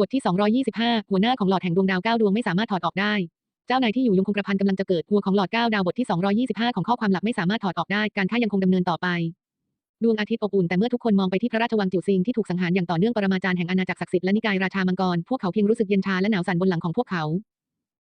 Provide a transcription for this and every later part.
บทที่ 225 หัวหน้าของหลอดแห่งดวงดาวเก้าดวงไม่สามารถถอดออกได้ เจ้านายที่อยู่ยงคงกระพันกำลังจะเกิดหัวของหลอดเก้าดาวบทที่ 225 ของข้อความหลักไม่สามารถถอดออกได้ การฆ่ายังคงดำเนินต่อไป ดวงอาทิตย์อบอุ่นแต่เมื่อทุกคนมองไปที่พระราชวังจิ๋วซิงที่ถูกสังหารอย่างต่อเนื่องปรมาจารย์แห่งอาณาจักรศักดิ์สิทธิ์และนิกายราชามังกร พวกเขาเพียงรู้สึกเย็นชาและหนาวสั่นบนหลังของพวกเขา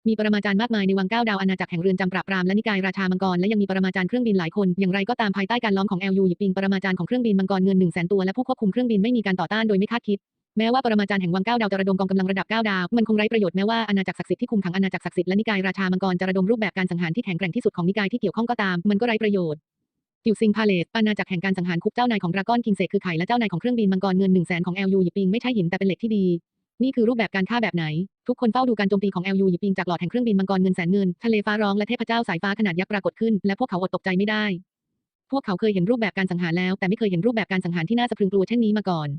มีปรมาจารย์มากมายในวังเก้าดาวอาณาจักรแห่งเรือนจำปราบปรามและนิกายราชามังกรและยังมีปรมาจารย์เครื่องบินหลายคน อย่างไรก็ตามภายใต้การล้อมของแอลยูหยิบปิงปรมาจารย์ของเครื่องบินมังกรเงิน1 0 0 0 0แสนตัวและผู้ควบคุมเครื่องบินไม่มีการต่อต้านโดยไม่คาดคิด แม้ว่าปรมาจารย์แห่งวังเก้าดาวจะระดมกองกำลังระดับเก้าดาว มันคงไร้ประโยชน์แม้ว่าอาณาจักรศักดิ์สิทธิ์ที่คุมขังอาณาจักรศักดิ์สิทธิ์และนิกายราชามังกรจะระดมรูปแบบการสังหารที่แข็งแกร่งที่สุดของนิกายที่เกี่ยวข้องก็ตาม มันก็ไร้ประโยชน์กิวซิงพาเลตอาณาจักรแห่งการสังหารคุกเจ้านายของดราก้อนคิงเซกคือไข่และเจ้านายของเครื่องบินมังกรเงินหนึ่งแสนของแอลยูหยิปิงไม่ใช่หินแต่เป็นเหล็กที่ดี นี่คือรูปแบบการฆ่าแบบไหน ทุกคนเฝ้าดูการโจมตีของแอลยูหยิปิงจากหลอดแห่งเครื่องบินมังกรเงินแสนเงินทะเลฟ้าร้องและเทพเจ้าสายฟ้าขนาดยักษ์ปรากฏขึ้น และพวกเขาอดตกใจไม่ได้ พวกเขาเคยเห็นรูปแบบการสังหารแล้ว แต่ไม่เคยเห็นรูปแบบการสังหารที่น่าสะพรึงกลัวเช่นนี้มาก่อน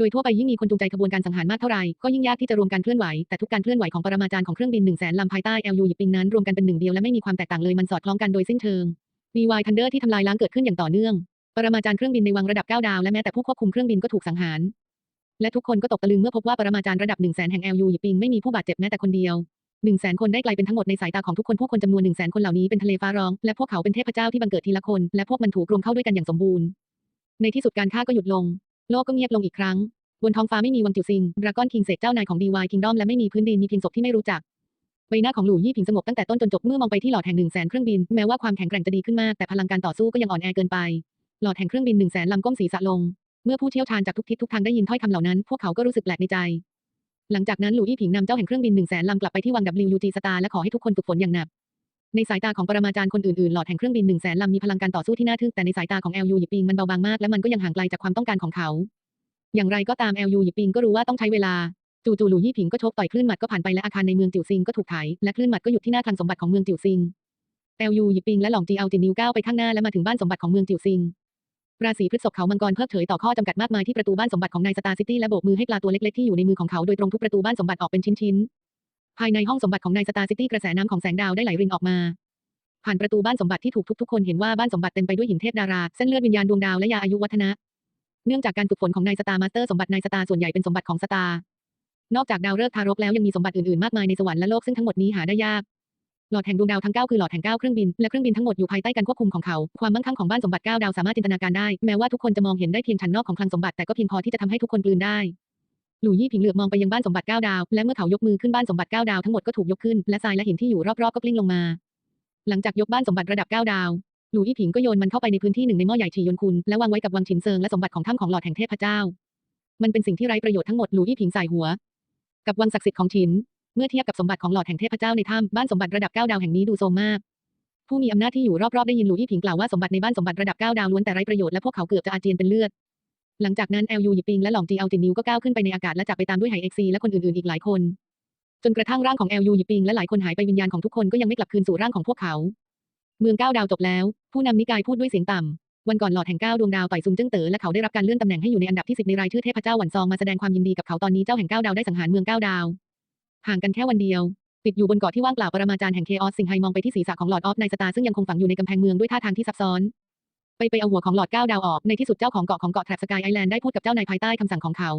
โดยทั่วไปยิ่งมีคนจูงใจขบวนการสังหารมากเท่าไหร่ก็ยิ่งยากที่จะรวมการเคลื่อนไหว แต่ทุกการเคลื่อนไหวของปรมาจารย์ของเครื่องบินหนึ่งแสนลำภายใต้แอลยูหยิบปิงนั้นรวมกันเป็นหนึ่งเดียวและไม่มีความแตกต่างเลยมันสอดคล้องกันโดยสิ้นเชิง มีวายทันเดอร์ที่ทำลายล้างเกิดขึ้นอย่างต่อเนื่อง ปรมาจารย์เครื่องบินในวังระดับ9ดาวและแม้แต่ผู้ควบคุมเครื่องบินก็ถูกสังหาร และทุกคนก็ตกตะลึงเมื่อพบว่าปรมาจารย์ระดับ1 0 0 0 0แสนแห่ง LU หยิบปิงไม่มีผู้บาดเจ็บแม้แต่คนเดียว1 0 0 0 0แสนคนได้กลายเป็นทั้งหมดในสายตาของทุกคนผู้คนจำนวน1 0 0 0 0แสนคนเหล่านี้เป็นทะเลฟ้าร้องและพวกเขาเป็นเทพเจ้าที่บังเกิดทีละคนและพวกมันถูกรวมเข้าด้วยกันอย่างสมบูรณ์ ในที่สุดการฆ่าก็หยุดลง โลกก็เงียบลงอีกครั้ง บนท้องฟ้าไม่มีวังจิวซิงดราก้อนคิงเซกเจ้านายของดีวายคิงดอมและไม่มีพื้นดินมีเพียงศพที่ไม่รู้จักใบหน้าของหลู่ยี่ผิงสงบตั้งแต่ต้นจนจบเมื่อมองไปที่หลอดแห่งหนึ่งแสนเครื่องบินแม้ว่าความแข็งแกร่งจะดีขึ้นมากแต่พลังการต่อสู้ก็ยังอ่อนแอเกินไป หลอดแห่งเครื่องบินหนึ่งแสนลำก้มศีรษะลง เมื่อผู้เชี่ยวชาญจากทุกทิศทุกทางได้ยินถ้อยคำเหล่านั้น พวกเขาก็รู้สึกแปลกในใจ หลังจากนั้นหลู่ยี่ผิงนำเจ้าแห่งเครื่องบินหนึ่งแสนลำกลับไปที่วัง WUG Star และขอให้ทุกคนฝึกฝนอย่างหนักในสายตาของปรมาจารย์คนอื่นๆ หลอดแห่งเครื่องบินหนึ่งแสนลำมีพลังการต่อสู้ที่น่าทึ่งแต่ในสายตาของ LU หยิบปิงมันเบาบางมากและมันก็ยังห่างไกลจากความต้องการของเขา อย่างไรก็ตาม LU หยิบปิงก็รู้ว่าต้องใช้เวลา จู่ๆหลู่ยี่ผิงก็ชกต่อยคลื่นหมัดก็ผ่านไปและอาคารในเมืองจิวซิงก็ถูกไถและคลื่นหมัดก็หยุดที่หน้าคลังสมบัติของเมืองจิวซิง LU หยิบปิงและหลองจีเอาจินนิวก้าวไปข้างหน้าและมาถึงบ้านสมบัติของเมืองจิวซิง ราศีพฤษภเขามังกรเพิกเฉยต่อข้อจำกัดมากมายที่ประตูบ้านสมบัติของนายสตาร์ซิตี้และโบกมือให้ปลาตัวเล็กๆที่อยู่ในมือของเขาโดยตรงทุกประตูบ้านสมบัติออกเป็นชิ้นๆ ภายในห้องสมบัติของนายสตาร์ซิตี้กระแสน้ำของแสงดาวได้ไหลรินออกมาผ่านประตูบ้านสมบัติที่ถูกทุกๆคนเห็นว่าบ้านสมบัติเต็มไปด้วยหินเทพดารา เส้นเลือดวิญญาณดวงดาวและยาอายุวัฒนะ เนื่องจากการฝึกฝนของนายสตาร์มาสเตอร์สมบัตินายสตาร์ส่วนใหญ่เป็นสมบัติของสตาร์นอกจากดาวฤกษ์ทารกแล้วยังมีสมบัติอื่นๆมากมายในสวรรค์และโลกซึ่งทั้งหมดนี้หาได้ยากหลอดแห่งดวงดาวทั้ง 9 คือหลอดแห่ง 9 เครื่องบิน และเครื่องบินทั้งหมดอยู่ภายใต้การควบคุมของเขา ความมั่งคั่งของบ้านสมบัติ 9 ดาวสามารถจินตนาการได้ แม้ว่าทุกคนจะมองเห็นได้เพียงชั้นนอกของคลังสมบัติ แต่ก็เพียงพอที่จะทำให้ทุกคนกลืนได้ หลู่ยี่ผิงเหลือบมองไปยังบ้านสมบัติ 9 ดาว และเมื่อเขายกมือขึ้นบ้านสมบัติ 9 ดาวทั้งหมดก็ถูกยกขึ้น และทรายและหินที่อยู่รอบๆก็กลิ้งลงมา หลังจากยกบ้านสมบัติระดับ 9 ดาว หลู่ยี่ผิงก็โยนมันเข้าไปในพื้นที่หนึ่งในหม้อใหญ่ฉียนคุนและวางไว้กับวังฉินเซิงและสมบัติของถ้ำของหลอดแห่งเทพเจ้า มันเป็นสิ่งที่ไร้ประโยชน์ทั้งหมดหลู่ยี่ผิงใส่หัว กับวังศักดิ์สิทธิ์ของฉิน เมื่อเทียบกับสมบัติของหลอดแห่งเทพเจ้าในถ้ำบ้านสมบัติระดับ9ดาวแห่งนี้ดูโทรมมาก ผู้มีอำนาจที่อยู่รอบๆได้ยินหลู่ยี่ผิงกล่าวว่าสมบัติในบ้านสมบัติระดับ9ดาวล้วนแต่ไร้ประโยชน์และพวกเขาเกือบจะอาเจียนเป็นเลือดหลังจากนั้นแอลยูหยิบปิงและหลองจีเอาจินนิวก็ก้าวขึ้นไปในอากาศและจากไปตามด้วยไหเอ็กซีและคนอื่นๆอีกหลายคน จนกระทั่งร่างของแอลยูหยิบปิงและหลายคนหายไปวิญญาณของทุกคนก็ยังไม่กลับคืนสู่ร่างของพวกเขา เมืองเก้าดาวจบแล้ว ผู้นำนิกายพูดด้วยเสียงต่ำ วันก่อนหลอดแห่งเก้าดวงดาวต่อยซุงเจิ้งเต๋อและเขาได้รับการเลื่อนตำแหน่งให้อยู่ในอันดับที่สิบในรายชื่อเทพเจ้าหวันซองมาแสดงความยินดีกับเขาตอนนี้เจ้าแห่งเก้าดาวได้สังหารเมืองเก้าดาว ห่างกันแค่วันเดียว ติดอยู่บนเกาะที่ว่างเปล่าปรมาจารย์แห่งเคออสสิงไฮมองไปที่ศีรษะของหลอดออฟในสตาร์ซึ่งยังคงฝังอยู่ในกำแพงเมืองด้วยท่าทางที่ซับซ้อน ไปไปเอาหัวของหลอดเก้าดาวออกในที่สุดเจ้าของเกาะของเกาะแทรปสกายไอแลนด์ได้พูดกับเจ้านายภายใต้คำสั่งของเขา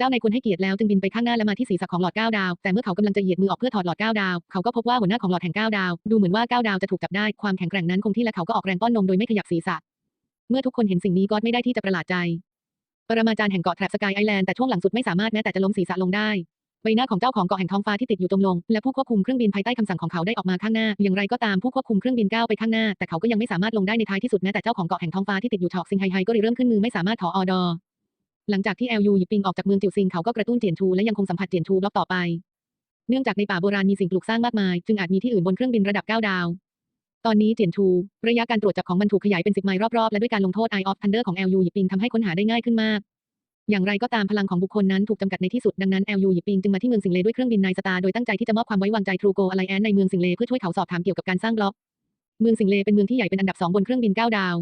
เจ้านายควรให้เกียรติแล้วจึงบินไปข้างหน้าและมาที่ศีรษะของหลอดเก้าดาว แต่เมื่อเขากำลังจะเหยียดมือออกเพื่อถอดหลอดเก้าดาว เขาก็พบว่าหัวหน้าของหลอดแห่งเก้าดาว ดูเหมือนว่าเก้าดาวจะถูกจับได้ ความแข็งแกร่งนั้นคงที่และเขาก็ออกแรงป้อนนมโดยไม่ขยับศีรษะ เมื่อทุกคนเห็นสิ่งนี้ก็ไม่ได้ที่จะประหลาดใจ ปรมาจารย์แห่งเกาะแทรปสกายไอแลนด์แต่ช่วงหลังสุดไม่สามารถแม้แต่จะล้มศีรษะลงได้ใบหน้าของเจ้าของเกาะแห่งท้องฟ้าที่ติดอยู่จมลง และผู้ควบคุมเครื่องบินภายใต้คำสั่งของเขาได้ออกมาข้างหน้า อย่างไรก็ตามผู้ควบคุมเครื่องบินก้าวไปข้างหน้า แต่เขาก็ยังไม่สามารถลงได้ในท้ายที่สุดแม้แต่เจ้าของเกาะแห่งท้องฟ้าที่ติดอยู่ชอกซิงไฮไฮก็เริ่มขึ้นมือไม่สามารถถออดอ หลังจากที่แอลยูหยิบปิงออกจากเมืองจิวซิงเขาก็กระตุ้นเจียนชูและยังคงสัมผัสเจียนชูบล็อกต่อไป เนื่องจากในป่าโบราณมีสิ่งปลูกสร้างมากมาย จึงอาจมีที่อื่นบนเครื่องบินระดับ 9 ดาว ตอนนี้เจียนชูระยะการตรวจจับของมันถูกขยายเป็น 10 ไมล์รอบๆ และด้วยการลงโทษ Eye of Thunder ของ LU หยิบปิงทำให้ค้นหาได้ง่ายขึ้นมาก อย่างไรก็ตามพลังของบุคคลนั้นถูกจำกัดในที่สุดดังนั้น LU หยิบปิงจึงมาที่เมืองสิงเลด้วยเครื่องบินนายสตาร์โดยตั้งใจที่จะมอบความไว้วางใจทรูโกอะไรแอนในเมืองสิงเลเพื่อช่วยเขาสอบถามเกี่ยวกับการสร้างบล็อก เมืองสิงเลเป็นเมืองที่ใหญ่เป็นอันดับสองบนเครื่องบิน9ดาว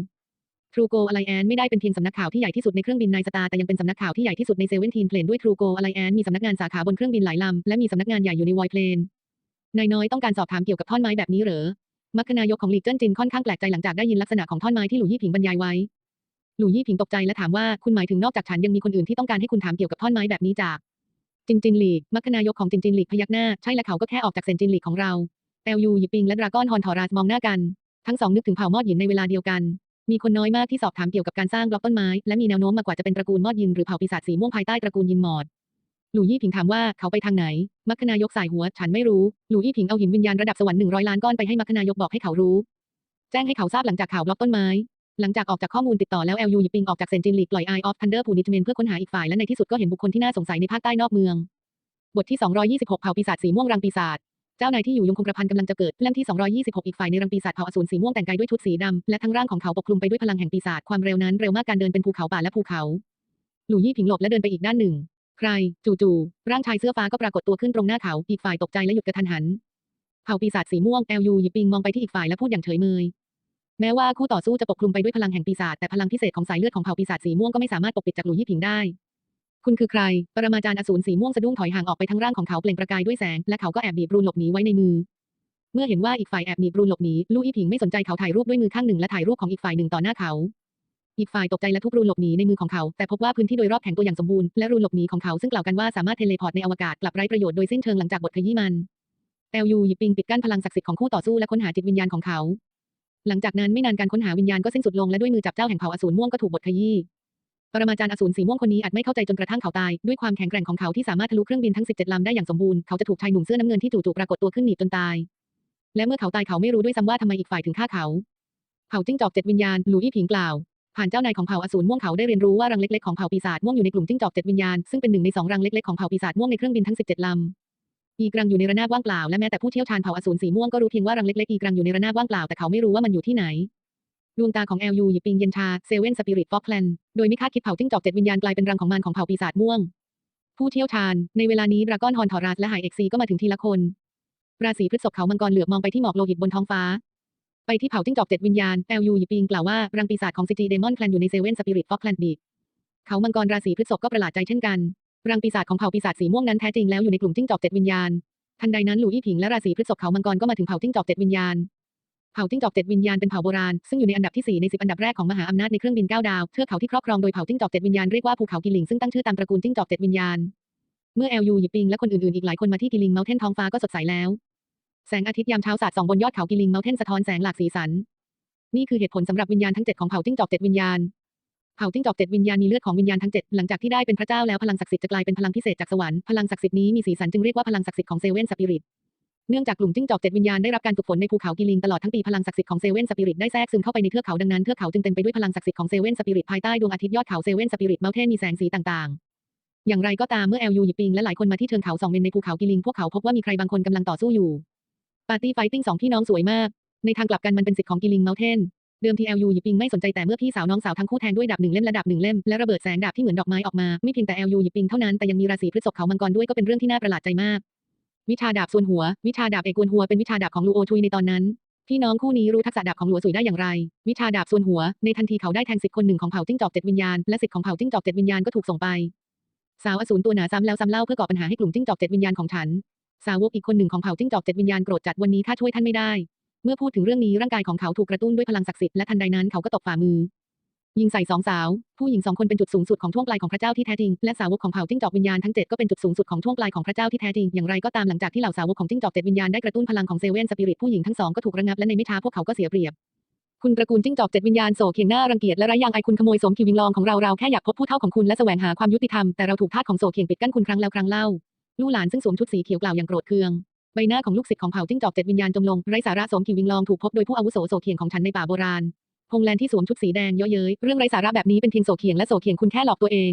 ทรูโกอะไรแอนไม่ได้เป็นเพียงสำนักข่าวที่ใหญ่ที่สุดในเครื่องบินนายสตาแต่ยังเป็นสำนักข่าวที่ใหญ่ที่สุดในเซเว่นทีนเพลนด้วยทรูโกอะไรแอนมีสำนักงานสาขาบนเครื่องบินหลายลำและมีสำนักงานใหญ่อยู่ในวอยเพลนนายน้อยต้องการสอบถามเกี่ยวกับท่อนไม้แบบนี้เหรอมัคคณายกของหลีเจิ้นจินค่อนข้างแปลกใจหลังจากได้ยินลักษณะของท่อนไม้ที่หลู่ยี่ผิงบรรยายไว้หลู่ยี่ผิงตกใจและถามว่าคุณหมายถึงนอกจากฉันยังมีคนอื่นที่ต้องการให้คุณถามเกี่ยวกับท่อนไม้แบบนี้จากจินจินหลีมัคคณายกของจินจินหลีพยักหน้าใช่และเขาก็แค่ออกจากเซนจินหลีของเราแอลยูหยิปิงและดราก้อนฮอนทอราสมองหน้ากัน ทั้งสองนึกถึงเผ่ามอดหยินในเวลาเดียวกัน มีคนน้อยมากที่สอบถามเกี่ยวกับการสร้างบล็อกต้นไม้ และมีแนวโน้มมากกว่าจะเป็นตระกูลมอดยินหรือเผ่าปีศาจสีม่วงภายใต้ตระกูลยินหมอดหลู่ยี่ผิงถามว่าเขาไปทางไหน มัคคณายกสายหัว ฉันไม่รู้ หลู่ยี่ผิงเอาหินวิญญาณระดับสวรรค์หนึ่งร้อยล้านก้อนไปให้มัคคณายกบอกให้เขารู้ แจ้งให้เขาทราบหลังจากข่าวบล็อกต้นไม้ หลังจากออกจากข้อมูลติดต่อแล้ว LU หยิบปิงออกจากเซนจินลีกปล่อย Eye of Thunder ผูนิจเมนเพื่อค้นหาอีกฝ่ายและในที่สุดก็เห็นบุคคลที่น่าสงสัยในภาคใต้นอกเมือง บทที่ 226 เผ่าปีศาจสีม่วงรังปีศาจ เจ้านายที่อยู่ยงคงกระพันกำลังจะเกิดเล่มที่ 226 อีกฝ่ายในรังปีศาจเผาอสูรสีม่วงแต่งกายด้วยชุดสีดำและทั้งร่างของเขาปกคลุมไปด้วยพลังแห่งปีศาจความเร็วนั้นเร็วมากการเดินเป็นภูเขาป่าและภูเขาหลู่ยี่ผิงหลบและเดินไปอีกด้านหนึ่ง ใคร จู่ๆร่างชายเสื้อฟ้าก็ปรากฏตัวขึ้นตรงหน้าเขาอีกฝ่ายตกใจและหยุดกระทันหันเผ่าปีศาจสีม่วง LU หยิบปิงมองไปที่อีกฝ่ายและพูดอย่างเฉยเมยแม้ว่าคู่ต่อสู้จะปกคลุมไปด้วยพลังแห่งปีศาจแต่พลังพิเศษของสายเลือดของเผ่าปีศาจสีม่วงก็ไม่สามารถปกปิดจากหลู่ยี่ผิงได้ คุณคือใคร ปรมาจารย์อสูรสีม่วงสะดุ้งถอยห่างออกไปทั้งร่างของเขาเปล่งประกายด้วยแสง และเขาก็แอบบีบรูนหลบหนีไว้ในมือ เมื่อเห็นว่าอีกฝ่ายแอบหนีบรูนหลบหนีลู่ยี่ผิงไม่สนใจเขาถ่ายรูปด้วยมือข้างหนึ่งและถ่ายรูปของอีกฝ่ายหนึ่งต่อหน้าเขา อีกฝ่ายตกใจและทุบรูนหลบหนีในมือของเขา แต่พบว่าพื้นที่โดยรอบแข็งตัวอย่างสมบูรณ์และรูนหลบหนีของเขาซึ่งกล่าวกันว่าสามารถเทเลพอร์ตในอวกาศกลับไร้ประโยชน์โดยสิ้นเชิงหลังจากบทขยี้มันแอลยูหยิบปิงปิดกั้นพลังศักดิ์สิทธิ์ของคู่ต่อสู้และค้นหาจิตวิญญาณของเขา หลังจากนั้นไม่นานการค้นหาวิญญาณก็สิ้นสุดลงและด้วยมือจับเจ้าแห่งเผ่าอสูรม่วงก็ถูกบทขยี้ ปรมาจารย์อสูรสีม่วงคนนี้อาจไม่เข้าใจจนกระทั่งเขาตาย ด้วยความแข็งแกร่งของเขาที่สามารถทะลุเครื่องบินทั้ง 17 ลำได้อย่างสมบูรณ์เขาจะถูกชายหนุ่มเสื้อน้ำเงินที่จู่ๆปรากฏตัวขึ้นหนีบจนตาย และเมื่อเขาตายเขาไม่รู้ด้วยซ้ำว่าทำไมอีกฝ่ายถึงฆ่าเขา เผ่าจิ้งจอกเจ็ดวิญญาณหลูอี้ผิงกล่าว ผ่านเจ้านายของเผ่าอสูรม่วงเขาได้เรียนรู้ว่ารังเล็กๆของเผ่าปีศาจม่วงอยู่ในกลุ่มจิ้งจอกเจ็ดวิญญาณซึ่งเป็นหนึ่งในสองรังเล็กๆของเผ่าปีศาจม่วงในเครื่องบินทั้ง 17 ลำอีกรังอยู่ในระนาบว่างเปล่าและแม้แต่ผู้เชี่ยวชาญเผ่าอสูรสีม่วงก็รู้เพียงว่ารังเล็กๆอีกรังอยู่ในระนาบว่างเปล่าแต่เขาไม่รู้ว่ามันอยู่ที่ไหน ดวงตาของ LU หยิบปิงเย็นชาเซเว่นสปิริตฟอกแลนโดยไม่คาดคิดเผาจิ้งจอกเจ็ดวิญญาณกลายเป็นรังของมันของเผ่าปีศาจม่วง ผู้เชี่ยวชาญ ในเวลานี้ดราก้อนฮอนทอรัสและหายเอ็กซีก็มาถึงทีละคน ราศีพฤษภเขามังกรเหลือบมองไปที่หมอกโลหิตบนท้องฟ้า ไปที่เผ่าจิ้งจอกเจ็ดวิญญาณ LU หยิบปิงกล่าวว่ารังปีศาจของซีจีเดมอนแคลนอยู่ในเซเว่นสปิริตฟอกแลนดีเขามังกรราศีพฤษภก็ประหลาดใจเช่นกันรังปีศาจของเผ่าปีศาจสีม่วงนั้นแท้จริงแล้วอยู่ในกลุ่มจิ้งจอกเจ็ดวิญญาณทันใดนั้นหลู่อี้ผิงและราศีพฤษภเขามังกรก็มาถึงเผ่าจิ้งจอกเจ็ดวิญญาณ เผ่าจิ้งจอกเจ็ดวิญญาณเป็นเผ่าโบราณ ซึ่งอยู่ในอันดับที่ 4 ใน 10 อันดับแรกของมหาอำนาจในเครื่องบิน9ดาวเทือกเขาที่ครอบครองโดยเผ่าจิ้งจอกเจ็ดวิญญาณเรียกว่าภูเขากิลิงซึ่งตั้งชื่อตามตระกูลจิ้งจอกเจ็ดวิญญาณ เมื่อ LU หยิบปิงและคนอื่นๆอีกหลายคนมาที่กิลิงเมลเทนท้องฟ้าก็สดใสแล้ว แสงอาทิตย์ยามเช้าสาดส่องบนยอดเขากิลิงเมลเทนสะท้อนแสงหลากสีสัน นี่คือเหตุผลสำหรับวิญญาณทั้งเจ็ดของเผ่าจิ้งจอกเจ็ดวิญญาณเผ่าจิ้งจอกเจ็ดวิญญาณมีเลือดของวิญญาณทั้งเจ็ดหลังจากที่ได้เป็นพระเจ้าแล้วพลังศักดิ์สิทธิ์จะกลายเป็นพลังพิเศษจากสวรรค์พลังศักดิ์สิทธิ์นี้มีสีสันจึงเรียกว่าพลังศักดิ์สิทธิ์ของเซเว่นสปิริต เนื่องจากกลุ่มจิ้งจอกเจ็ดวิญญาณได้รับการฝึกฝนในภูเขากิลิงตลอดทั้งปีพลังศักดิ์สิทธิ์ของเซเว่นสปิริตได้แทรกซึมเข้าไปในเทือกเขาดังนั้นเทือกเขาจึงเต็มไปด้วยพลังศักดิ์สิทธิ์ของเซเว่นสปิริตภายใต้ดวงอาทิตย์ยอดเขาเซเว่นสปิริตเมลเทนมีแสงสีต่างๆ อย่างไรก็ตามเมื่อ LU หยิบปิงและหลายคนมาที่เชิงเขาสองเมนในภูเขากิลิงพวกเขาพบว่ามีใครบางคนกำลังต่อสู้อยู่ปาร์ตี้ไฟติ้งสองพี่น้องสวยมาก ในทางกลับกันมันเป็นสิทธิ์ของกิลิงเมลเทนเดิมที LU หยิบปิงไม่สนใจแต่เมื่อพี่สาวน้องสาวทั้งคู่แทงด้วยดาบหนึ่งเล่มและดาบหนึ่งเล่มและระเบิดแสงดาบที่เหมือนดอกไม้ออกมาไม่เพียงแต่ LU หยิบปิงเท่านั้นแต่ยังมีราศีพฤษภเขามังกรด้วยก็เป็นเรื่องที่น่าประหลาดใจมาก วิชาดาบส่วนหัว วิชาดาบเอกกวนหัวเป็นวิชาดาบของลูโอชุยในตอนนั้น พี่น้องคู่นี้รู้ทักษะดาบของหลัวสุยได้อย่างไร วิชาดาบส่วนหัว ในทันทีเขาได้แทงสิทธิ์คนหนึ่งของเผ่าจิ้งจอกเจ็ดวิญญาณและสิทธิ์ของเผ่าจิ้งจอกเจ็ดวิญญาณก็ถูกส่งไป สาวอสูรตัวหนาซ้ำแล้วซ้ำเล่าเพื่อก่อปัญหาให้กลุ่มจิ้งจอกเจ็ดวิญญาณของฉัน สาวกอีกคนหนึ่งของเผ่าจิ้งจอกเจ็ดวิญญาณโกรธจัดวันนี้ข้าช่วยท่านไม่ได้ เมื่อพูดถึงเรื่องนี้ร่างกายของเขาถูกกระตุ้นด้วยพลังศักดิ์สิทธิ์และทันใดนั้นเขาก็ตบฝ่ามือ ยิงใส่สองสาว ผู้หญิงสองคนเป็นจุดสูงสุดของช่วงปลายของพระเจ้าที่แท้จริง และสาวกของเผ่าจิ้งจอกวิญญาณทั้งเจ็ดก็เป็นจุดสูงสุดของช่วงปลายของพระเจ้าที่แท้จริง อย่างไรก็ตามหลังจากที่เหล่าสาวกของจิ้งจอกเจ็ดวิญญาณได้กระตุ้นพลังของเซเว่นสปิริตผู้หญิงทั้งสองก็ถูกระงับและในไม่ช้าพวกเขาก็เสียเปรียบ คุณตระกูลจิ้งจอกเจ็ดวิญญาณโศกเขียงหน้ารังเกียจและไร้ยางไอคุณขโมยสมคิววิงลองของเราเราแค่อยากพบผู้เท่าของคุณและแสวงหาความยุติธรรมแต่เราถูกทาสของโศกเขียงปิดกั้นคุณครั้งแล้วครั้งเล่าลู่หลานซึ่งสวมชุดสีเขียวกล่าวอย่างโกรธเคืองใบหน้าของลูกศิษย์ของเผ่าจิ้งจอกเจ็ดวิญญาณจมลงไร้สาระสมคิววิงลองถูกพบโดยผู้อาวุโสโศกเขียงของฉันในป่าโบราณ พงแลนที่สวมชุดสีแดงเยอะเย้ยเรื่องไร้สาระแบบนี้เป็นเพียงโศกเขียงและโศกเขียงคุณแค่หลอกตัวเอง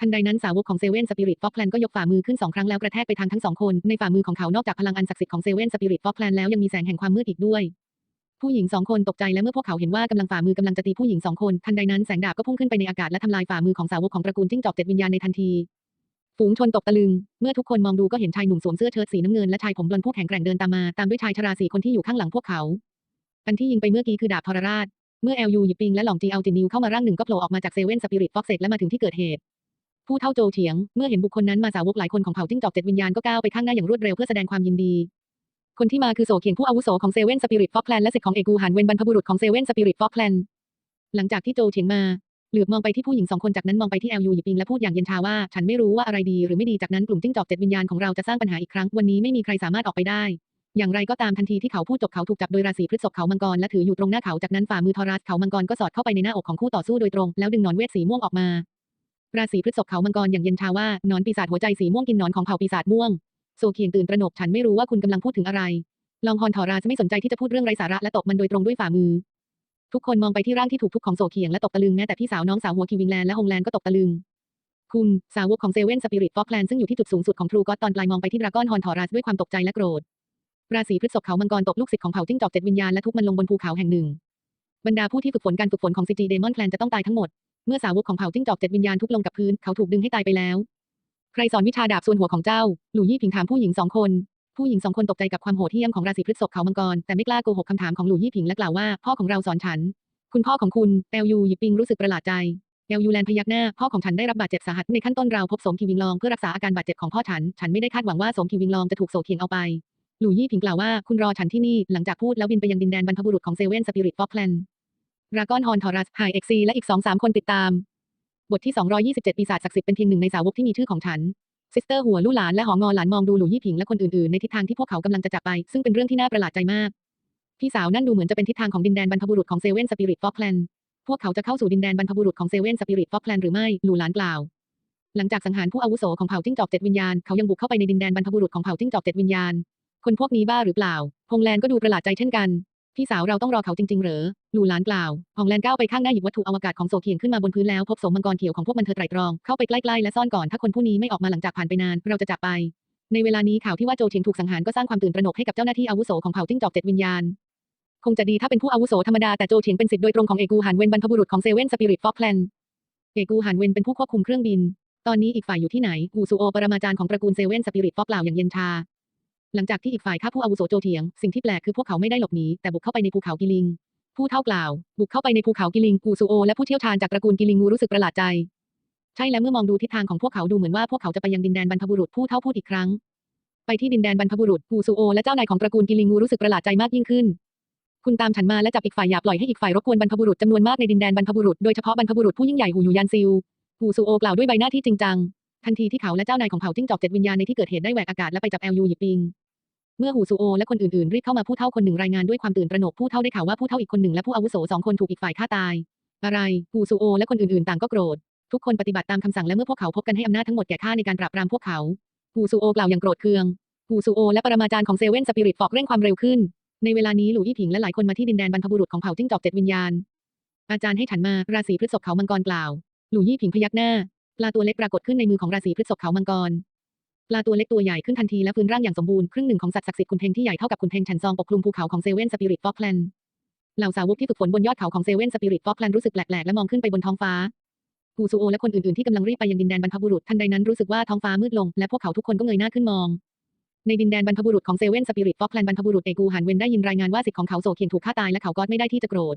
ทันใดนั้นสาวกของเซเว่นสปิริตฟอกแลนก็ยกฝ่ามือขึ้นสองครั้งแล้วกระแทกไปทางทั้งสองคน ในฝ่ามือของเขานอกจากพลังอันศักดิ์สิทธิ์ของเซเว่นสปิริตฟอกแลนแล้วยังมีแสงแห่งความมืดอีกด้วย ผู้หญิงสองคนตกใจและเมื่อพวกเขาเห็นว่ากำลังฝ่ามือกำลังจะตีผู้หญิงสองคน ทันใดนั้นแสงดาบก็พุ่งขึ้นไปในอากาศและทำลายฝ่ามือของสาวกของตระกูลจิ้งจอกเจ็ดวิญญาณในทันที ฝูงชนตกตะลึง เมื่อทุกคนมองดูก็เห็นชายหนุ่มสวมเสื้อเชิ้ตสีน้ำเงินและชายผมบลอนผู้แข็งแกร่งเดินตามมา ตามด้วยชายชราสี่คนที่อยู่ข้างหลังพวกเขา อันที่ยิงไปเมื่อกี้คือดาบทรราช เมื่อ LU หยิบปิงและหล่องจีเอาจินนิวเข้ามาร่างหนึ่งก็โผล่ออกมาจากเซเว่นสปิริตฟ็อกเซตและมาถึงที่เกิดเหตุ ผู้เท่าโจเฉียง เมื่อเห็นบุคคลนั้นมาสาวกหลายคนของเผ่าจิ้งจอกเจ็ดวิญญาณก็ก้าวไปข้างหน้าอย่างรวดเร็วเพื่อแสดงความยินดีคนที่มาคือโสเขียงผู้อาวุโสของเซเว่นสปิริตฟ็อกแลนและสิทธิ์ของเอกูหันเวนบรรพบุรุษของเซเว่นสปิริตฟ็อกแลนหลังจากที่โจเฉียงมา เหลือบมองไปที่ผู้หญิงสองคนจากนั้นมองไปที่แอลยูหยิบปิงและพูดอย่างเย็นชาว่า ฉันไม่รู้ว่าอะไรดีหรือไม่ดีจากนั้นกลุ่มจิ้งจอกเจ็ดวิญญาณของเราจะสร้างปัญหาอีกครั้ง วันนี้ไม่มีใครสามารถออกไปได้ อย่างไรก็ตามทันทีที่เขาพูดจบเขาถูกจับโดยราศีพฤษภเขามังกรและถืออยู่ตรงหน้าเขาจากนั้นฝ่ามือทอรัสเขามังกรก็สอดเข้าไปในหน้าอกของคู่ต่อสู้โดยตรงแล้วดึงหนอนเวทสีม่วงออกมา ราศีพฤษภเขามังกรอย่างเย็นชาว่านอนปีศาจหัวใจสีม่วงกินหนอนของเผ่าปีศาจม่วงโซเคียงตื่นตระหนกฉันไม่รู้ว่าคุณกำลังพูดถึงอะไร ลองฮอนทอราจะไม่สนใจที่จะพูดเรื่องไร้สาระและตบมันโดยตรงด้วยฝ่ามือ ทุกคนมองไปที่ร่างที่ถูกทุบของโซเคียงและตกตะลึงแม้แต่พี่สาวน้องสาวหัวคิวิงแลนและฮงแลนก็ตกตะลึงคุณสาวกของเซเว่นสปิริตฟอกแลนซึ่งอยู่ที่จุดสูงสุดของทรูก็ตอนปลายมองไปที่ดราก้อนฮอนทอรัสด้วยความตกใจและโกรธ ราศีพฤษภเขามังกรตบลูกศิษย์ของเผ่าจิ้งจอกเจ็ดวิญญาณและทุบมันลงบนภูเขาแห่งหนึ่ง บรรดาผู้ที่ฝึกฝนการฝึกฝนของซีจีเดมอนแคลนจะต้องตายทั้งหมด เมื่อสาวกของเผ่าจิ้งจอกเจ็ดวิญญาณทุบลงกับพื้นเขาถูกดึงให้ตายไปแล้ว ใครสอนวิชาดาบส่วนหัวของเจ้า หลู่ยี่ผิงถามผู้หญิงสองคน ผู้หญิงสองคนตกใจกับความโหดเหี้ยมของราศีพฤษภเขามังกรแต่ไม่กล้าโกหกคำถามของหลู่ยี่ผิงและกล่าวว่าพ่อของเราสอนฉัน คุณพ่อของคุณแอลยูหยิบปิงรู้สึกประหลาดใจแอลยูแลนพยักหน้า พ่อของฉันได้รับบาดเจ็บสาหัสในขั้นต้นเราพบสมคิวิงลองเพื่อรักษาอาการบาดเจ็บของพ่อฉัน ฉันไม่ได้คาดหวังว่าสมคิวิงลองจะถูกโซเคียงเอาไป หลู่ยี่ผิงกล่าวว่าคุณรอฉันที่นี่ หลังจากพูดแล้วบินไปยังดินแดนบรรพบุรุษของเซเว่นสปิริตฟอกแลนด์รากอนฮอนทอรัสไฮเอ็กซีและอีกสองสามคนติดตาม บทที่ 227 ปีศาจศักดิ์สิทธิ์เป็นเพียงหนึ่งในสาวกที่มีชื่อของฉัน ซิสเตอร์หัวลู่หลานและหองอหลานมองดูหลู่ยี่ผิงและคนอื่นๆ ในทิศทางที่พวกเขากำลังจะจากไป ซึ่งเป็นเรื่องที่น่าประหลาดใจมาก พี่สาวนั่นดูเหมือนจะเป็นทิศทางของดินแดนบรรพบุรุษของเซเว่นสปิริตฟอกแลนด์พวกเขาจะเข้าสู่ดินแดนบรรพบุรุษของเซเว่นสปิริตฟอกแลนด์หรือไม่หลู่หลานกล่าวหลังจากสังหารผู้อาวุโสของเผ่าจิ้งจอกเจ็ดวิญญาณ เขายังบุกเข้าไปในดินแดนบรรพบุรุษของเผ่าจิ้งจอกเจ็ดวิญญาณ คนพวกนี้บ้าหรือเปล่าฮงแลนก็ดูประหลาดใจเช่นกัน พี่สาวเราต้องรอเขาจริง ๆ เหรอ หลูหลานกล่าวฮองแลนก้าวไปข้างหน้าหยิบวัตถุอวกาศของโซเคียงขึ้นมาบนพื้นแล้วพบสมมังกรเขียวของพวกมันเธอไตรตรอง เข้าไปใกล้ๆและซ่อนก่อนถ้าคนผู้นี้ไม่ออกมาหลังจากผ่านไปนาน เราจะจับไป ในเวลานี้ข่าวที่ว่าโจเทียงถูกสังหารก็สร้างความตื่นตระหนกให้กับเจ้าหน้าที่อาวุโสของเผ่าจิ้งจอกเจ็ดวิญญาณ คงจะดีถ้าเป็นผู้อาวุโสธรรมดาแต่โจเทียงเป็นสิทธิ์โดยตรงของเอกูหันเวนบรรพบุรุษของเซเว่นสปิริตฟอกแลนเอกูหันเวนเป็นผู้ควบคุมเครื่องบิน ตอนนี้อีกฝ่ายอยู่ที่ไหนกูซูโอปรมาจารย์ของตระกูลเซเว่นสปิริตฟอกกล่าวอย่างเย็นชา หลังจากที่อีกฝ่ายฆ่าผู้อาวุโสโจเทียง สิ่งที่แปลกคือพวกเขาไม่ได้หลบหนีแต่บุกเข้าไปในภูเขากิลิง ผู้เท่ากล่าว บุกเข้าไปในภูเขากิลิงกูซูโอและผู้เชี่ยวชาญจากตระกูลกิลิงงูรู้สึกประหลาดใจ ใช่แล้วเมื่อมองดูทิศทางของพวกเขาดูเหมือนว่าพวกเขาจะไปยังดินแดนบรรพบุรุษผู้เท่าพูดอีกครั้ง ไปที่ดินแดนบรรพบุรุษกูซูโอและเจ้านายของตระกูลกิลิงงูรู้สึกประหลาดใจมากยิ่งขึ้น คุณตามฉันมาและจับอีกฝ่ายอย่าปล่อยให้อีกฝ่ายรบกวนบรรพบุรุษจำนวนมากในดินแดนบรรพบุรุษโดยเฉพาะบรรพบุรุษผู้ยิ่งใหญ่หูยูยันซิลหูซูโอกล่าวด้วยใบหน้าที่จริงจังทันทีที่เขาและเจ้านายของเผ่าจิ้งจอกเจ็ดวิญญาณในที่เกิดเหตุได้แหวกอากาศและไปจับแอลยูหยิบปิง เมื่อหูซูโอและคนอื่นๆรีบเข้ามาผู้เฒ่าคนหนึ่งรายงานด้วยความตื่นตระหนกผู้เฒ่าได้ข่าวว่าผู้เฒ่าอีกคนหนึ่งและผู้อาวุโสสองคนถูกอีกฝ่ายฆ่าตาย อะไรหูซูโอและคนอื่นๆต่างก็โกรธ ทุกคนปฏิบัติตามคำสั่งและเมื่อพวกเขาพบกันให้อำนาจทั้งหมดแก่ข้าในการปราบปรามพวกเขาหูซูโอกล่าวอย่างโกรธเคืองหูซูโอและปรมาจารย์ของเซเว่นสปิริตฟอกเร่งความเร็วขึ้น ในเวลานี้หลู่ยี่ผิงและหลายคนมาที่ดินแดนบรรพบุรุษของเผ่าจิ้งจอกเจ็ดวิญญาณ อาจารย์ให้ฉันมาราศีพฤษภเขามังกรกล่าว หลู่ยี่ผิงพยักหน้าปลาตัวเล็กปรากฏขึ้นในมือของราศีพฤษภเขามังกร ปลาตัวเล็กตัวใหญ่ขึ้นทันทีและฟื้นร่างอย่างสมบูรณ์ครึ่งหนึ่งของสัตว์ศักดิ์สิทธิ์คุณเทงที่ใหญ่เท่ากับคุณเทงฉันซองปกคลุมภูเขาของเซเว่นสปิริตฟอกแลนด์เหล่าสาวกที่ฝึกฝนบนยอดเขาของเซเว่นสปิริตฟอกแลนด์รู้สึกแปลกๆและมองขึ้นไปบนท้องฟ้ากูซูโอและคนอื่นๆที่กำลังรีบไปยังดินแดนบรรพบุรุษทันใดนั้นรู้สึกว่าท้องฟ้ามืดลงและพวกเขาทุกคนก็เงยหน้าขึ้นมอง ในดินแดนบรรพบุรุษของเซเว่นสปิริตฟอกแลนด์บรรพบุรุษเอกูหันเวนได้ยินรายงานว่าสิทธิ์ของเขาโซเคียงถูกฆ่าตายและเขาก็ไม่ได้ที่จะโกรธ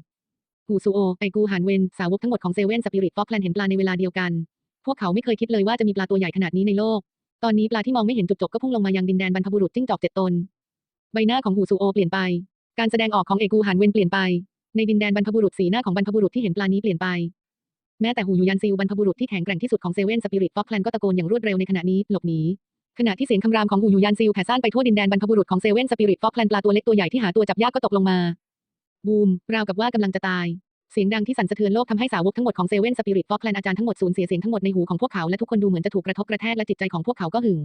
กูซูโอไอกูหันเวนสาวกทั้งหมดของเซเว่นสปิริตฟอกแลนด์เห็นปลาในเวลาเดียวกัน พวกเขาไม่เคยคิดเลยว่าจะมีปลาตัวใหญ่ขนาดนี้ในโลก ตอนนี้ปลาที่มองไม่เห็นจุดจบก็พุ่งลงมายังดินแดนบรรพบุรุษจิ้งจอกเจ็ดตน ใบหน้าของหูซูโอเปลี่ยนไป การแสดงออกของเอกูหันเวนเปลี่ยนไป ในดินแดนบรรพบุรุษสีหน้าของบรรพบุรุษที่เห็นปลานี้เปลี่ยนไป แม้แต่หูยูยันซิลบรรพบุรุษที่แข็งแกร่งที่สุดของเซเว่นสปิริตฟอกแลนก็ตะโกนอย่างรวดเร็วในขณะนี้หลบหนีขณะที่เสียงคำรามของหูยูยันซิลแผ่ซ่านไปทั่วดินแดนบรรพบุรุษของเซเว่นสปิริตฟอกแลนปลาตัวเล็กตัวใหญ่ที่หาตัวจับยากก็ตกลงมา บูมราวกับว่ากำลังจะตาย เสียงดังที่สั่นสะเทือนโลกทำให้สาวกทั้งหมดของเซเว่นสปิริตฟอกแลนอาจารย์ทั้งหมดสูญเสียเสียงทั้งหมดในหูของพวกเขาและทุกคนดูเหมือนจะถูกกระทบกระแทกและจิตใจของพวกเขาก็หึง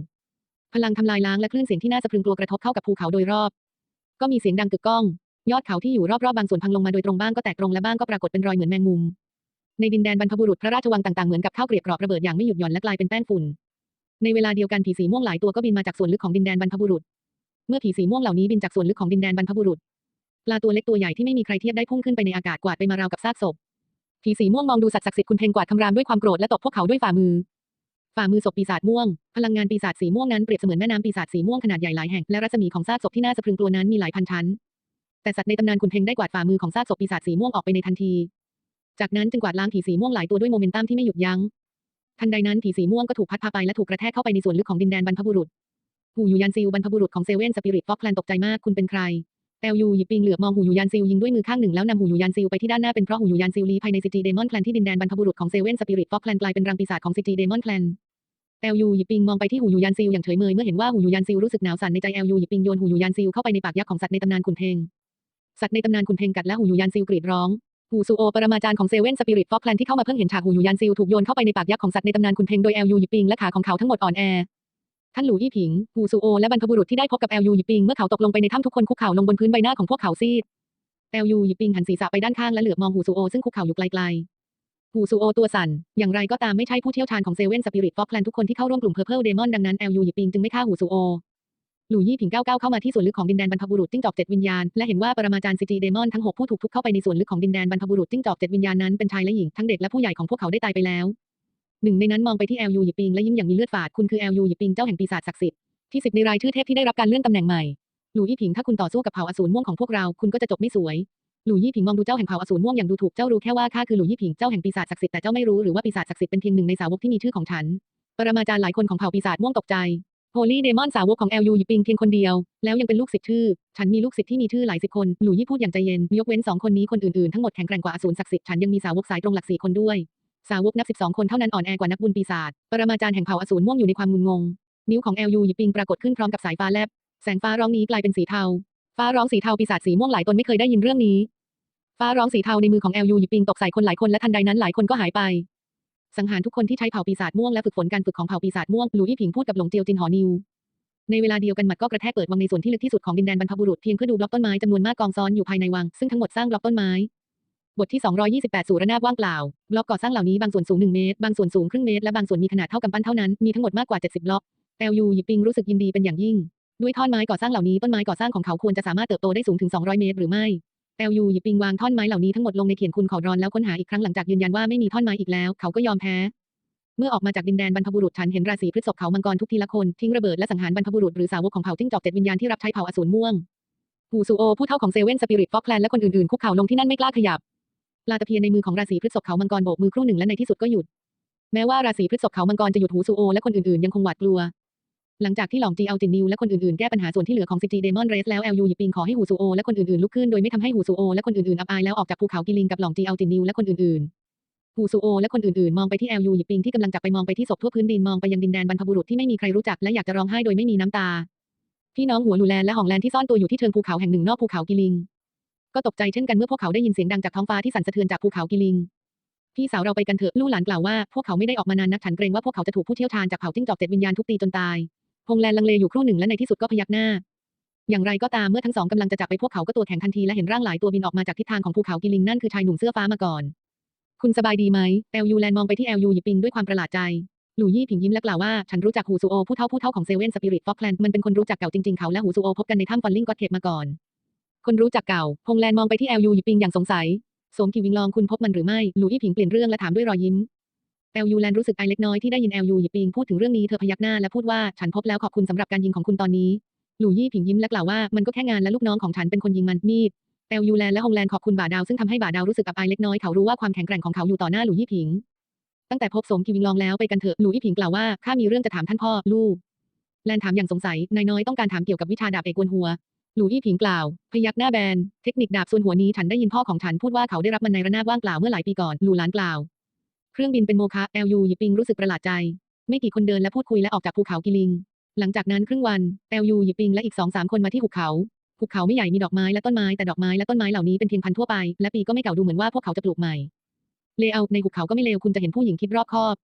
พลังทำลายล้างและคลื่นเสียงที่น่าสะพรึงกลัวกระทบเข้ากับภูเขาโดยรอบ ก็มีเสียงดังกึกก้อง ยอดเขาที่อยู่รอบๆบางส่วนพังลงมาโดยตรงบ้างก็แตกตรงและบ้างก็ปรากฏเป็นรอยเหมือนแมงมุม ในดินแดนบรรพบุรุษพระราชวังต่างๆเหมือนกับข้าวเกรียบกรอบระเบิดอย่างไม่หยุดหย่อนและกลายเป็นแป้งฝุ่น ในเวลาเดียวกันผีสีม่วงหลายตัวก็บินมาจากส่วนลึกของดินแดนบรรพบุรุษ เมื่อผีสีม่วงเหล่านี้บินจากส่วนลึกของดินแดนบรรพบุรุษ ปลาตัวเล็กตัวใหญ่ที่ไม่มีใครเทียบได้พุ่งขึ้นไปในอากาศกวาดไปมาราวกับซากศพผีสีม่วงมองดูสัตว์ศักดิ์สิทธิ์คุณเพนกวาดคำรามด้วยความโกรธและตบพวกเขาด้วยฝ่ามือ ฝ่ามือศพปีศาจม่วง พลังงานปีศาจสีม่วงนั้นเปรียบเสมือนแม่น้ำปีศาจสีม่วงขนาดใหญ่หลายแห่งและรัศมีของซากศพที่น่าสะพรึงกลัวนั้นมีหลายพันชั้น แต่สัตว์ในตำนานคุณเพงได้กวาดฝ่ามือของซากศพปีศาจสีม่วงออกไปในทันที จากนั้นจึงกวาดล้างผีสีม่วงหลายตัวด้วยโมเมนตัมที่ไม่หยุดยั้งทันใดนั้นผีสีม่วงก็ถูกพัดพาไปและถูกกระแทกเข้าไปในส่วนลึกของดินแดนบรรพบุรุษหูยูยันซิลบรรพบุรุษของเซเว่นสปิริตฟอกแลนตกใจมากคุณเป็นใคร แตวยูหยิบปิงเหลือบมองหูยูยานซิลยิงด้วยมือข้างหนึ่งแล้วนำหูยูยานซิลไปที่ด้านหน้าเป็นเพราะหูยูยานซิลลีภายในซีจีเดมอนแคลนที่ดินแดนบรรพบุรุษของเซเว่นสปิริตฟอกแคลนกลายเป็นรังปีศาจของซีจีเดมอนแคลนแตวยูหยิบปิงมองไปที่หูยูยานซิลอย่างเฉยเมยเมื่อเห็นว่าหูยูยานซิลรู้สึกหนาวสั่นในใจแอลยูหยิบปิงโยนหูยูยานซิลเข้าไปในปากยักษ์ของสัตว์ในตำนานขุนเพงสัตว์ในตำนานขุนเพงกัดและหูยูยานซิลกรีดร้องหูซูโอปรมาจารย์ของเซเว่นสปิริตฟอกแคลนที่เข้ามาเพิ่งเห็นฉากหูยูยานซิลถูกโยนเข้าไปในปากยักษ์ของสัตว์ในตำนานขุนเพงโดยแอลยูหยิบปิงและขาของเขาทั้งหมดอ่อนแอ ท่านหลูอี้ผิง หูซูโอ และบรรพบุรุษที่ได้พบกับแอลยูหยิบปิงเมื่อเขาตกลงไปในถ้ำทุกคนคุกเข่าลงบนพื้นใบหน้าของพวกเขาซีด แอลยูหยิบปิงหันศีรษะไปด้านข้างและเหลือบมองหูซูโอซึ่งคุกเข่าอยู่ไกลๆ หูซูโอตัวสั่น อย่างไรก็ตามไม่ใช่ผู้เชี่ยวชาญของเซเว่นสปิริตฟอกแคลนทุกคนที่เข้าร่วมกลุ่มเพอร์เพิลเดมอนดังนั้นแอลยูหยิบปิงจึงไม่ฆ่าหูซูโอ หลู่ยี่ผิงก้าวเข้ามาที่ส่วนลึกของดินแดนบรรพบุรุษจิ้งจอกเจ็ดวิญญาณและเห็นว่าปรมาจารย์ซีจีเดมอนทั้งหกผู้ถูกทุบเข้าไปในส่วนลึกของดินแดนบรรพบุรุษจิ้งจอกเจ็ดวิญญาณนั้นเป็นชายและหญิงทั้งเด็กและผู้ใหญ่ของพวกเขาได้ตายไปแล้ว หนึ่งในนั้นมองไปที่แอลยูหยิปิงและยิ้มอย่างมีเลือดฝาดคุณคือแอลยูหยิปิงเจ้าแห่งปีศาจศักดิ์สิทธิ์ที่สิบในรายชื่อเทพที่ได้รับการเลื่อนตำแหน่งใหม่หลู่ยี่ผิงถ้าคุณต่อสู้กับเผ่าอสูรม่วงของพวกเราคุณก็จะจบไม่สวยหลู่ยี่ผิงมองดูเจ้าแห่งเผ่าอสูรม่วงอย่างดูถูกเจ้ารู้แค่ว่าข้าคือหลู่ยี่ผิงเจ้าแห่งปีศาจศักดิ์สิทธิ์แต่เจ้าไม่รู้หรือว่าปีศาจศักดิ์สิทธิ์เป็นเพียงหนึ่งในสาวกที่มีชื่อของฉันปรมาจารย์หลายคนของเผ่าปีศาจม่วงตกใจโฮลี่เดมอนสาวกของแอลยูหยิปิงเพียงคนเดียว แล้วยังเป็นลูกศิษย์ชื่อ ฉันมีลูกศิษย์ที่มีชื่อหลายสิบคนหลู่ยี่พูดอย่างใจเย็น ยกเว้นสองคนนี้คนอื่นๆ ทั้งหมดแข็งแกร่งกว่าอสูรศักดิ์สิทธิ์ฉันยังมีสาวกสายตรงหลักสี่คนด้วย สาวกนับสิบสองคนเท่านั้นอ่อนแอกว่านักบุญปีศาจ ปรมาจารย์แห่งเผ่าอสูรม่วงอยู่ในความงุนงง นิ้วของแอลยูหยิบปิงปรากฏขึ้นพร้อมกับสายฟ้าแลบ แสงฟ้าร้องนี้กลายเป็นสีเทา ฟ้าร้องสีเทาปีศาจสีม่วงหลายตนไม่เคยได้ยินเรื่องนี้ ฟ้าร้องสีเทาในมือของแอลยูหยิบปิงตกใส่คนหลายคนและทันใดนั้นหลายคนก็หายไป สังหารทุกคนที่ใช้เผ่าปีศาจม่วงและฝึกฝนการฝึกของเผ่าปีศาจม่วงหลูอี้ผิงพูดกับหลงเจียวจินหอนิว ในเวลาเดียวกันหมัดก็กระแทกเปิดวังในส่วนที่ลึกที่สุดของดินแดนบรรพบุรุษเพียงเพื่อดูบล็อกต้นไม้จำนวนมากกองซ้อนอยู่ภายในวังซึ่งทั้งหมดสร้างบล็อกต้นไม้ บทที่ 228 สูระนาบว่างเปล่า บล็อกก่อสร้างเหล่านี้บางส่วนสูง 1 เมตร บางส่วนสูงครึ่งเมตร และบางส่วนมีขนาดเท่ากำปั้นเท่านั้น มีทั้งหมดมากกว่า 70 บล็อกแอลยูหยิบปิงรู้สึกยินดีเป็นอย่างยิ่ง ด้วยท่อนไม้ก่อสร้างเหล่านี้ต้นไม้ก่อสร้างของเขาควรจะสามารถเติบโตได้สูงถึง 200 เมตรหรือไม่แอลยูหยิบปิงวางท่อนไม้เหล่านี้ทั้งหมดลงในเขียนคุณขารอนแล้วค้นหาอีกครั้งหลังจากยืนยันว่าไม่มีท่อนไม้อีกแล้ว เขาก็ยอมแพ้ เมื่อออกมาจากดินแดนบรรพบุรุษฉันเห็นราศีพฤษภเขามังกรทุกทีละคนทิ้งระเบิดและสังหารบรรพบุรุษหรือสาวกของเผ่าจิ้งจอกเจ็ดวิญญาณที่รับใช้เผ่าอสูรม่วงหูซูโอผู้เท่าของเซเว่นสปิริตฟอกแคลนและคนอื่นๆคุกเข่าลงที่นั่นไม่กล้าขยับ ปลาตะเพียนในมือของราศีพฤษภเขามังกรโบกมือครู่หนึ่งและในที่สุดก็หยุด แม้ว่าราศีพฤษภเขามังกรจะหยุดหูซูโอและคนอื่นๆยังคงหวาดกลัว หลังจากที่หลองจีเอาจินนิวและคนอื่นๆแก้ปัญหาส่วนที่เหลือของซีจีเดมอนเรสแล้วแอลยูหยิบปิงขอให้หูซูโอและคนอื่นๆลุกขึ้นโดยไม่ทำให้หูซูโอและคนอื่นๆอับอายแล้วออกจากภูเขากิลิงกับหลองจีเอาจินนิวและคนอื่นๆหูซูโอและคนอื่นๆ มองไปที่แอลยูหยิบปิงที่กำลังจับไปมองไปที่ศพทั่วพื้นดินมองไปยังดินแดนบรรพบุรุษที่ไม่มีใครรู้จักและอยากจะร้องไห้โดยไม่มีน้ำตา พี่น้องหัวลูแลนและหองแลนที่ซ่อนตัวอยู่ที่เชิงภูเขาแห่งหนึ่งนอกภูเขากิลิง ก็ตกใจเช่นกันเมื่อพวกเขาได้ยินเสียงดังจากท้องฟ้าที่สั่นสะเทือนจากภูเขากิลิง พี่สาวเราไปกันเถอะลู่หลานกล่าวว่าพวกเขาไม่ได้ออกมานานนักฉันเกรงว่าพวกเขาจะถูกผู้เชี่ยวชาญจากเผ่าจิ้งจอกเจ็ดวิญญาณทุบตีจนตายพงแลนลังเลอยู่ครู่หนึ่งและในที่สุดก็พยักหน้า อย่างไรก็ตามเมื่อทั้งสองกำลังจะจับไปพวกเขาก็ตัวแข็งทันทีและเห็นร่างหลายตัวบินออกมาจากทิศทางของภูเขากิลิงนั่นคือชายหนุ่มเสื้อฟ้ามาก่อน คุณสบายดีไหมแอลยูแลนมองไปที่แอลยูหยิบปิงด้วยความประหลาดใจหลู่ยี่ผิงยิ้มและกล่าวว่า ฉันรู้จักหูซูโอผู้เท่าผู้เท่าของเซเว่นสปิริตฟอกแลนด์มันเป็นคนรู้จักเก่าจริงๆเขาและหูซูโอพบกันในถ้ำฟอลลิงก็อตเคปมาก่อน คนรู้จักเก่า พงแลนมองไปที่แอลยูหยิบปิงอย่างสงสัย สมกีวิงลองคุณพบมันหรือไม่ หลู่ยี่ผิงเปลี่ยนเรื่องและถามด้วยรอยยิ้ม แอลยูแลนรู้สึกอายเล็กน้อยที่ได้ยินแอลยูหยิบปิงพูดถึงเรื่องนี้เธอพยักหน้าและพูดว่าฉันพบแล้วขอบคุณสำหรับการยิงของคุณตอนนี้ หลูยี่ผิงยิ้มและกล่าวว่ามันก็แค่งานและลูกน้องของฉันเป็นคนยิงมันมีดแอลยูแลนและฮงแลนขอบคุณบ่าดาวซึ่งทำให้บ่าดาวรู้สึกอับอายเล็กน้อยเขารู้ว่าความแข็งแกร่งของเขาอยู่ต่อหน้าหลู่ยี่ผิง ตั้งแต่พบสมกีวิงลองแล้วไปกันเถอะหลู่ยี่ผิงกล่าวว่าข้ามีเรื่องจะถามท่านพ่อลูกแลนถามอย่างสงสัยนายน้อยต้องการถามเกี่ยวกับวิชาดาบเอกวนหัว หลู่ยี่ผิงกล่าว พยักหน้าแบน เทคนิคดาบส่วนหัวนี้ฉันได้ยินพ่อของฉันพูดว่าเขาได้รับมันในระนาบว่างเปล่าเมื่อหลายปีก่อนหลูหลานกล่าว เครื่องบินเป็นโมฆะแอลยูหยิบปิงรู้สึกประหลาดใจ ไม่กี่คนเดินและพูดคุยและออกจากภูเขากิลิง หลังจากนั้นครึ่งวันแอลยูหยิบปิงและอีกสองสามคนมาที่หุบเขาหุบเขาไม่ใหญ่มีดอกไม้และต้นไม้แต่ดอกไม้และต้นไม้เหล่านี้เป็นเพียงพันธุ์ทั่วไป และปีก็ไม่เก่าดูเหมือนว่าพวกเขาจะปลูกใหม่เลเยอร์ในหุบเขาก็ไม่เลวคุณจะเห็นผู้หญิงคิดรอบคอบ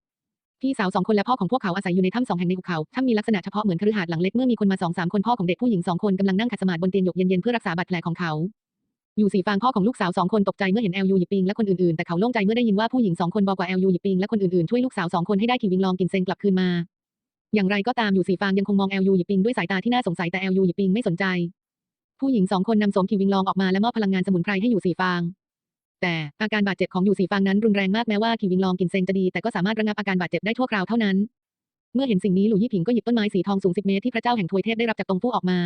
พี่สาวสองคนและพ่อของพวกเขาอาศัยอยู่ในถ้ำสองแห่งในหุบเขาถ้ำมีลักษณะเฉพาะเหมือนคฤหาสน์หลังเล็กเมื่อมีคนมาสองสามคนพ่อของเด็กผู้หญิงสองคนกำลังนั่งขัดสมาธิบนเตียงหยกเย็นๆเพื่อรักษาบาดแผลของเขาอยู่สีฟางพ่อของลูกสาวสองคนตกใจเมื่อเห็นแอลยูหยิบปิงและคนอื่นๆ แต่เขาโล่งใจเมื่อได้ยินว่าผู้หญิงสองคนบอกว่าแอลยูหยิบปิงและคนอื่นๆ ช่วยลูกสาวสองคนให้ได้ขีวิงลองกินเซงกลับคืนมา อย่างไรก็ตามอยู่สีฟางยังคงมองแอลยูหยิบปิงด้วยสายตาที่น่าสงสัยแต่แอลยูหยิบปิงไม่สนใจ ผู้หญิงสองคนนำสมขีวิงลองออกมาและมอบพลังงานสมุนไพรให้อยู่สีฟาง แต่อาการบาดเจ็บของอยู่สีฟางนั้นรุนแรงมากแม้ว่าขีวิงลองกินเซงจะดีแต่ก็สามารถระงับอาการบาดเจ็บได้ชั่วคราวเท่านั้น เมื่อเห็นสิ่งนี้หลู่ยี่ผิงก็หยิบต้นไม้สีทองสูงสิบเมตรที่พระเจ้าแห่งทวยเทพได้รับจากตรงฟู่ออกมา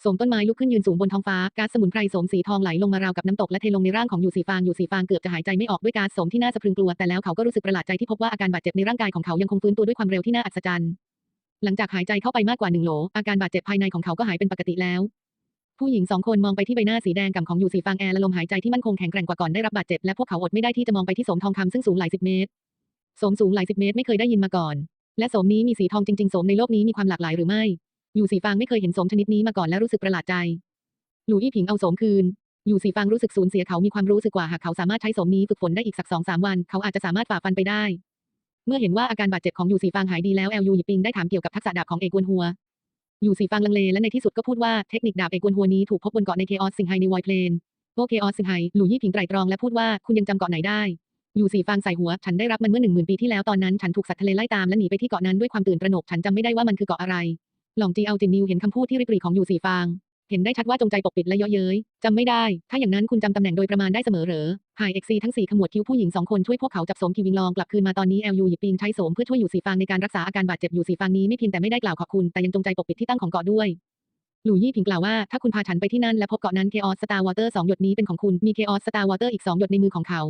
โสมต้นไม้ลุกขึ้นยืนสูงบนท้องฟ้าก๊าซสมุนไพรโสมสีทองไหลลงมาราวกับน้ำตกและเทลงในร่างของอยู่สีฟางอยู่สีฟางเกือบจะหายใจไม่ออกด้วยก๊าซโสมที่น่าสะพรึงกลัวแต่แล้วเขาก็รู้สึกประหลาดใจที่พบว่าอาการบาดเจ็บในร่างกายของเขายังคงฟื้นตัวด้วยความเร็วที่น่าอัศจรรย์ หลังจากหายใจเข้าไปมากกว่าหนึ่งโหลอาการบาดเจ็บภายในของเขาก็หายเป็นปกติแล้ว ผู้หญิงสองคนมองไปที่ใบหน้าสีแดงก่ำของอยู่สีฟางแอร์และลมหายใจที่มั่นคงแข็งแกร่งกว่าก่อนได้รับบาดเจ็บและพวกเขาอดไม่ได้ที่จะมองไปที่โสมทองคำซึ่งสูงหลายสิบเมตรโสมสูงหลายสิบเมตรไม่เคยได้ยินมาก่อน และโสมนี้มีสีทองจริงๆโสมในโลกนี้มีความหลากหลายหรือไม่ อยู่สีฟางไม่เคยเห็นโสมชนิดนี้มาก่อนและรู้สึกประหลาดใจหลู่อี้ผิงเอาโสมคืน อยู่สีฟางรู้สึกสูญเสียเขามีความรู้สึกว่าหากเขาสามารถใช้โสมนี้ฝึกฝนได้อีกสักสองสามวัน เขาอาจจะสามารถฝ่าฟันไปได้ เมื่อเห็นว่าอาการบาดเจ็บของอยู่สีฟางหายดีแล้วแอลยูหยิบปิงได้ถามเกี่ยวกับทักษะดาบของเอกวนหัว อยู่สีฟางลังเลและในที่สุดก็พูดว่าเทคนิคดาบเอกวนหัวนี้ถูกพบบนเกาะในเคออสสิงไฮในวอยเพลนโอเคออสสิงไฮหลู่ยี่ผิงไตรตรองและพูดว่าคุณยังจำเกาะไหนได้ อยู่สีฟางใส่หัว ฉันได้รับมันเมื่อหนึ่งหมื่นปีที่แล้วตอนนั้นฉันถูกสัตว์ทะเลไล่ตามและหนีไปที่เกาะนั้นด้วยความตื่นตระหนกฉันจำไม่ได้ว่ามันคือเกาะอะไร หลองจีเอาจินนิวเห็นคำพูดที่ริบหรี่ของอยู่สีฟาง เห็นได้ชัดว่าจงใจปกปิดและเยาะเย้ยจำไม่ได้ ถ้าอย่างนั้นคุณจำตำแหน่งโดยประมาณได้เสมอเหรอ ไฮเอ็กซีทั้งสี่ขมวดคิ้วผู้หญิงสองคนช่วยพวกเขาจับโสมทีวิงลองกลับคืนมาตอนนี้แอลยูหยิบปิงใช้โสมเพื่อช่วยอยู่สีฟางในการรักษาอาการบาดเจ็บอยู่สีฟางนี้ไม่เพียงแต่ไม่ได้กล่าวขอบคุณแต่ยังจงใจปกปิดที่ตั้งของเกาะด้วยหลู่ยี่ผิงกล่าวว่าถ้าคุณพาฉันไปที่นั่นและพบเกาะนั้นเคออสสตาร์วอเตอร์สองหยดนี้เป็นของคุณมีเคออสสตาร์วอเตอร์อีกสองหยดในมือของเขา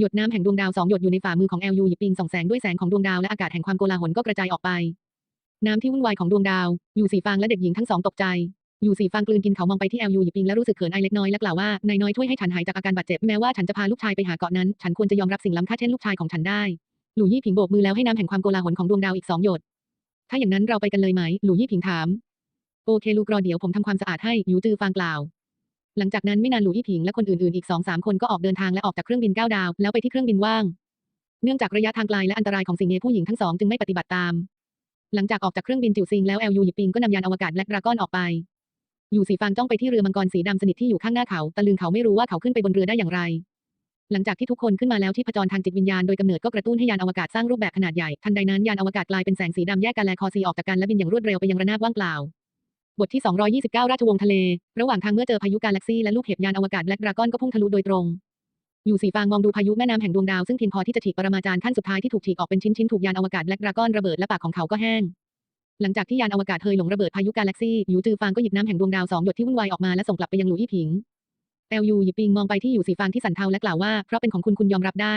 หยดน้ำแห่งดวงดาวสองหยดอยู่ในฝ่ามือของแอลยูหยิบปิงส่องแสงด้วยแสงของดวงดาวและอากาศแห่งความโกลาหลก็กระจายออกไป น้ำที่วุ่นวายของดวงดาว อยู่สีฟางและเด็กหญิงทั้งสองตกใจ อยู่สีฟางกลืนกินเขามองไปที่แอลยูหยิบปิงและรู้สึกเขินอายเล็กน้อยและกล่าวว่านายน้อยช่วยให้ฉันหายจากอาการบาดเจ็บแม้ว่าฉันจะพาลูกชายไปหาเกาะนั้น ฉันควรจะยอมรับสิ่งล้ำค่าเช่นลูกชายของฉันได้หลู่ยี่ผิงโบกมือแล้วให้น้ำแห่งความโกลาหลของดวงดาวอีกสองหยด ถ้าอย่างนั้นเราไปกันเลยไหม หลู่ยี่ผิงถาม โอเคลูกรอเดี๋ยวผมทำความสะอาดให้หยูจือฟางกล่าว หลังจากนั้นไม่นานหลู่ยี่ผิงและคนอื่นๆอีกสองสามคนก็ออกเดินทางและออกจากเครื่องบินเก้าดาว แล้วไปที่เครื่องบินว่าง เนื่องจากระยะทางไกลและอันตรายของสิ่งนี้ผู้หญิงทั้งสองจึงไม่ปฏิบัติตาม หลังจากออกจากเครื่องบินจิวซิงแล้วแอลยูหยิบปิงก็นำยานอวกาศแล็กดราก้อนออกไป อยู่สีฟางจ้องไปที่เรือมังกรสีดำสนิทที่อยู่ข้างหน้าเขา ตะลึงเขาไม่รู้ว่าเขาขึ้นไปบนเรือได้อย่างไร หลังจากที่ทุกคนขึ้นมาแล้วที่ผจญทางจิตวิญญาณโดยกำเนิดก็กระตุ้นให้ยานอวกาศสร้างรูปแบบขนาดใหญ่ ทันใดนั้นยานอวกาศกลายเป็นแสงสีดำแยกกันแลคอซีออกจากกันและบินอย่างรวดเร็วไปยังระนาบว่างเปล่า บทที่ 229 ราชวงศ์ทะเล ระหว่างทางเมื่อเจอพายุกาแล็กซี่และลูกเห็บยานอวกาศแบล็กดราก้อนก็พุ่งทะลุโดยตรงอยู่สีฟางมองดูพายุแม่น้ำแห่งดวงดาวซึ่งเพียงพอที่จะถีบปรมาจารย์ขั้นสุดท้ายที่ถูกถีบออกเป็นชิ้นๆถูกยานอวกาศแบล็กดราก้อนระเบิดและปากของเขาก็แห้ง หลังจากที่ยานอวกาศเฮยหลงระเบิดพายุกาแล็กซี่ยูจือฟางก็หยิบน้ำแห่งดวงดาวสองหยดที่วุ่นวายออกมาและส่งกลับไปยังหลู่อี้ผิงแอลยูหยิบปิงมองไปที่อยู่สีฟางที่สันเทาและกล่าวว่าเพราะเป็นของคุณคุณยอมรับได้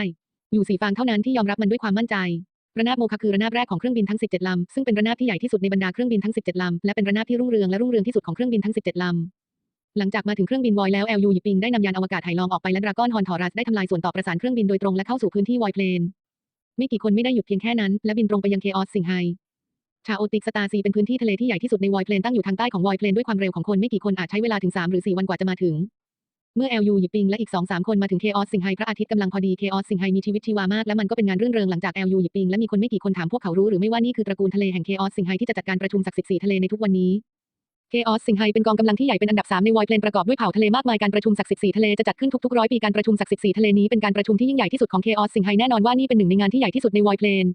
อยู่สีฟางเท่านั้นที่ยอมรับมันด้วยความมั่นใจ ระนาบโมคาคือระนาบแรกของเครื่องบินทั้ง 17 ลำ ซึ่งเป็นระนาบที่ใหญ่ที่สุดในบรรดาเครื่องบินทั้ง 17 ลำ และเป็นระนาบที่รุ่งเรืองและรุ่งเรืองที่สุดของเครื่องบินทั้ง 17 ลำ หลังจากมาถึงเครื่องบินวอยแล้วแอลยูหยิบปิงได้นำยานอวกาศไหลองออกไปและดราก้อนฮอนทอรัสได้ทำลายส่วนต่อประสานเครื่องบินโดยตรงและเข้าสู่พื้นที่วอยเพลนไม่กี่คนไม่ได้หยุดเพียงแค่นั้นและบินตรงไปยังเคออสสิงไฮ ชาโอติกสตาซีเป็นพื้นที่ทะเลที่ใหญ่ที่สุดในวอยเพลนตั้งอยู่ทางใต้ของวอยเพลนด้วยความเร็วของคนไม่กี่คนอาจใช้เวลาถึง 3 หรือ 4 วันกว่าจะมาถึง เมื่อแอลยูหยิบปิงและอีก 2-3 คนมาถึงเคออสสิงไฮพระอาทิตย์กำลังพอดีเคออสสิงไฮมีชีวิตชีวามากและมันก็เป็นงานรื่นเริงหลังจากแอลยูหยิบปิงและมีคนไม่กี่คนถามพวกเขารู้หรือไม่ว่านี่คือตระกูลทะเลแห่งเคออสสิงไฮที่จะจัดการประชุมศักดิ์สิทธิ์สีทะเลในทุกวันนี้เคออสสิงไฮเป็นกองกำลังที่ใหญ่เป็นอันดับ 3 ในวอยเพลนประกอบด้วยเผ่าทะเลมากมายการประชุมศักดิ์สิทธิ์สีทะเลจะจัดขึ้นทุกๆร้อยปีการประชุมศักดิ์สิทธิ์สีทะเลนี้เป็นการประชุมที่ยิ่งใหญ่ที่สุดของเคออสสิงไฮแน่นอนว่านี่เป็นหนึ่งในงานที่ใหญ่ที่สุดในวอยเพลน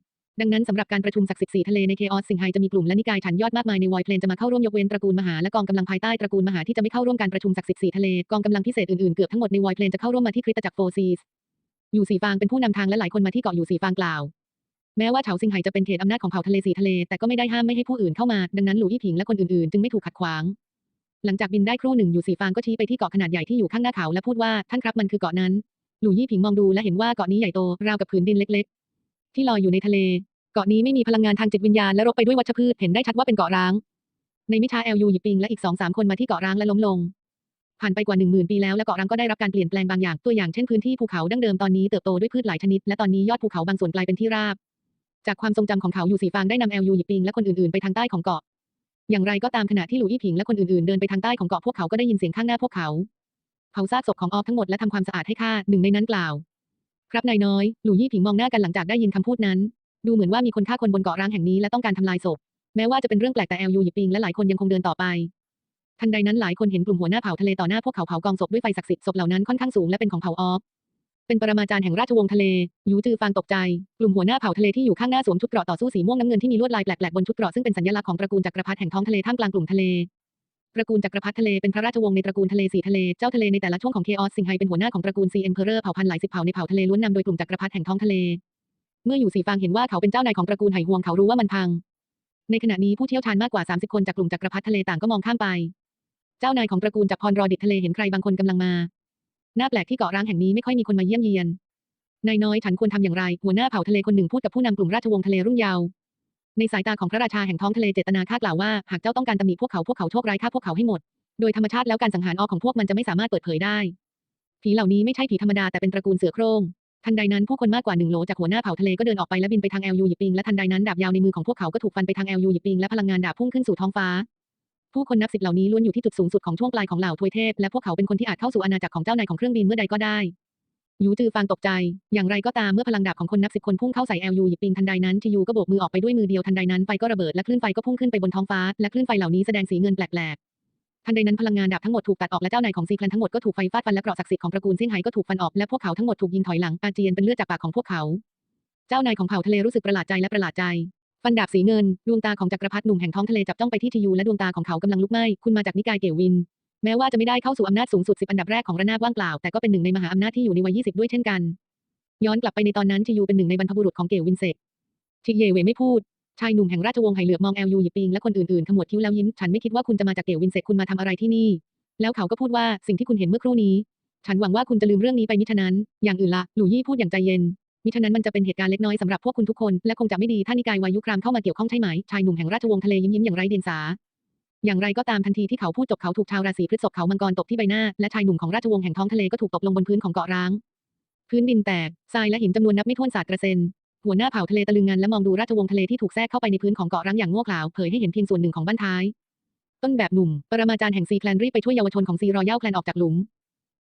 ดังนั้นสำหรับการประชุมศักดิ์สิทธิ์สีทะเลในเคออสสิงไฮจะมีกลุ่มและนิกายฉันยอดมากมายในวอยเพลนจะมาเข้าร่วมยกเว้นตระกูลมหาและกองกำลังภายใต้ตระกูลมหาที่จะไม่เข้าร่วมการประชุมศักดิ์สิทธิ์สีทะเลกองกำลังพิเศษอื่นๆเกือบทั้งหมดในวอยเพลนจะเข้าร่วมมาที่คริสตจักรโฟซีสอยู่สีฟางเป็นผู้นำทางและหลายคนมาที่เกาะอยู่สีฟางกล่าว แม้ว่าเฉาซิงไห่จะเป็นเขตอำนาจของเผ่าทะเลสีทะเลแต่ก็ไม่ได้ห้ามไม่ให้ผู้อื่นเข้ามา ดังนั้นหลู่อี้ผิงและคนอื่นๆจึงไม่ถูกขัดขวาง หลังจากบินได้ครู่หนึ่งอยู่สีฟางก็ชี้ไปที่เกาะขนาดใหญ่ที่อยู่ข้างหน้าเขาและพูดว่าท่านครับมันคือเกาะนั้น หลู่ยี่ผิงมองดูและเห็นว่าเกาะนี้ใหญ่โตราวกับผืนดินเล็ก ที่ลอยอยู่ในทะเล เกาะนี้ไม่มีพลังงานทางจิตวิญญาณและรบไปด้วยวัชพืชเห็นได้ชัดว่าเป็นเกาะร้าง ในมิชาแอลยูหยิบปิงและอีกสองสามคนมาที่เกาะร้างและล้มลง ผ่านไปกว่าหนึ่งหมื่นปีแล้วและเกาะร้างก็ได้รับการเปลี่ยนแปลงบางอย่างตัวอย่างเช่นพื้นที่ภูเขาดั้งเดิมตอนนี้เติบโตด้วยพืชหลายชนิดและตอนนี้ยอดภูเขาบางส่วนกลายเป็นที่ราบ จากความทรงจำของเขาอยู่สีฟางได้นำแอลยูหยิบปิงและคนอื่นๆไปทางใต้ของเกาะ อย่างไรก็ตามขณะที่หลู่อี้ผิงและคนอื่นๆเดินไปทางใต้ของเกาะพวกเขาก็ได้ยินเสียงข้างหน้าพวกเขาเผาซากศพของออฟทั้งหมดและทำความสะอาดให้ข้าหนึ่งในนั้นกล่าว ครับนายน้อย หลู่ยี่ผิงมองหน้ากันหลังจากได้ยินคำพูดนั้น ดูเหมือนว่ามีคนฆ่าคนบนเกาะร้างแห่งนี้และต้องการทำลายศพ แม้ว่าจะเป็นเรื่องแปลกแต่แอลยูหยิบปิงและหลายคนยังคงเดินต่อไป ทันใดนั้นหลายคนเห็นกลุ่มหัวหน้าเผ่าทะเลต่อหน้าพวกเขาเผากองศพด้วยไฟศักดิ์สิทธิ์ศพเหล่านั้นค่อนข้างสูงและเป็นของเผ่าออฟ เป็นปรมาจารย์แห่งราชวงศ์ทะเลยูจือฟางตกใจ กลุ่มหัวหน้าเผ่าทะเลที่อยู่ข้างหน้าสวมชุดเกราะต่อสู้สีม่วงน้ำเงินที่มีลวดลายแปลกๆบนชุดเกราะซึ่งเป็นสัญลักษณ์ของตระกูลจักรพรรดิแห่งท้องทะเลท่ามกลางกลุ่มทะเล ตระกูลจักรพรรดิทะเลเป็นพระราชวงศ์ในตระกูลทะเลสีทะเล เจ้าทะเลในแต่ละช่วงของเคออสสิงไฮเป็นหัวหน้าของตระกูลซีเอ็มเพอเรอร์เผ่าพันธุ์หลายสิบเผ่าในเผ่าทะเลล้วนนำโดยกลุ่มจักรพรรดิแห่งท้องทะเล เมื่ออยู่สีฟางเห็นว่าเขาเป็นเจ้านายของตระกูลไหหวงเขารู้ว่ามันพัง ในขณะนี้ผู้เชี่ยวชาญมากกว่า 30 คนจากกลุ่มจักรพรรดิทะเลต่างก็มองข้ามไป เจ้านายของตระกูลจักรพรรดิทะเลเห็นใครบางคนกำลังมาน่าแปลกที่เกาะร้างแห่งนี้ไม่ค่อยมีคนมาเยี่ยมเยียนนายน้อยฉันควรทำอย่างไร หัวหน้าเผ่าทะเลคนหนึ่งพูดกับผู้นำกลุ่มราชวงศ์ทะเลรุ่นเยาว์ ในสายตาของพระราชาแห่งท้องทะเลเจตนาข้ากล่าวว่า หากเจ้าต้องการตำหนิพวกเขาพวกเขาโชคร้ายฆ่าพวกเขาให้หมด โดยธรรมชาติแล้วการสังหารออกของพวกมันจะไม่สามารถเปิดเผยได้ ผีเหล่านี้ไม่ใช่ผีธรรมดาแต่เป็นตระกูลเสือโคร่งทันใดนั้นผู้คนมากกว่าหนึ่งโหลจากหัวหน้าเผ่าทะเลก็เดินออกไปและบินไปทางแอลยูหยิบปิงและทันใดนั้นดาบยาวในมือของพวกเขาก็ถูกฟันไปทางแอลยูหยิบปิงและพลังงานดาบพุ่งขึ้นสู่ท้องฟ้า ผู้คนนับสิบเหล่านี้ล้วนอยู่ที่จุดสูงสุดของช่วงปลายของเหล่าทวยเทพและพวกเขาเป็นคนที่อาจเข้าสู่อาณาจักรของเจ้านายของเครื่องบินเมื่อใดก็ได้ ยูจือฟางตกใจ อย่างไรก็ตามเมื่อพลังดาบของคนนับสิบคนพุ่งเข้าใส่แอลยูหยิบปิงทันใดนั้นจิยูก็โบกมือออกไปด้วยมือเดียวทันใดนั้นไฟก็ระเบิดและคลื่นไฟก็พุ่งขึ้นไปบนท้องฟ้าและคลื่นไฟเหล่านี้แสดงสีเงินแปลกๆทันใดนั้นพลังงานดาบทั้งหมดถูกตัดออกและเจ้านายของซีแคลนทั้งหมดก็ถูกไฟฟาดฟันและเกราะศักดิ์สิทธิ์ของตระกูลเซี่ยงไฮ้ก็ถูกฟันออกและพวกเขาทั้งหมดถูกยิงถอยหลังอาเจียนเป็นเลือดจากปากของพวกเขา เจ้านายของเผ่าทะเลรู้สึกประหลาดใจและประหลาดใจฟันดาบสีเงินดวงตาของจักรพรรดิหนุ่มแห่งท้องทะเลจับจ้องไปที่ทียูและดวงตาของเขากำลังลุกไหม้คุณมาจากนิกายเกวิน แม้ว่าจะไม่ได้เข้าสู่อำนาจสูงสุดสิบอันดับแรกของระนาบว่างเปล่า แต่ก็เป็นหนึ่งในมหาอำนาจที่อยู่ในวัย 20 ด้วยเช่นกัน ย้อนกลับไปในตอนนั้นทียูเป็นหนึ่งในบรรพบุรุษของเกวินเซกทิเยเวไม่พูด ชายหนุ่มแห่งราชวงศ์ไหเหลือบมองแอลยูหยิบปิงและคนอื่นๆขมวดคิ้วแล้วยิ้ม ฉันไม่คิดว่าคุณจะมาจากเกวินเซกคุณมาทำอะไรที่นี่ แล้วเขาก็พูดว่าสิ่งที่คุณเห็นเมื่อครู่นี้ ฉันหวังว่าคุณจะลืมเรื่องนี้ไปมิฉะนั้น อย่างอื่นละหลู่ยี่พูดอย่างใจเย็นมิฉะนั้นมันจะเป็นเหตุการณ์เล็กน้อยสำหรับพวกคุณทุกคน และคงจะไม่ดีถ้านิกายวายุครามเข้ามาเกี่ยวข้องใช่ไหม ชายหนุ่มแห่งราชวงศ์ทะเลยิ้มยิ้มอย่างไร้เดียงสา อย่างไรก็ตามทันทีที่เขาพูดจบเขาถูกชาวราศีพฤษภเขามังกรตบที่ใบหน้า และชายหนุ่มของราชวงศ์แห่งท้องทะเลก็ถูกตกลงบนพื้นของเกาะร้าง พื้นดินแตกทรายและหินจำนวนนับไม่ถ้วนสาดกระเซ็นหัวหน้าเผ่าทะเลตะลึงงันและมองดูราชวงศ์ทะเลที่ถูกแทรกเข้าไปในพื้นของเกาะร้างอย่างโง่เขลาเผยให้เห็นเพียงส่วนหนึ่งของบ้านท้าย ต้นแบบหนุ่ม ปรมาจารย์แห่งซีแคลนรีบไปช่วยเยาวชนของซีรอยัลแคลนออกจากหลุม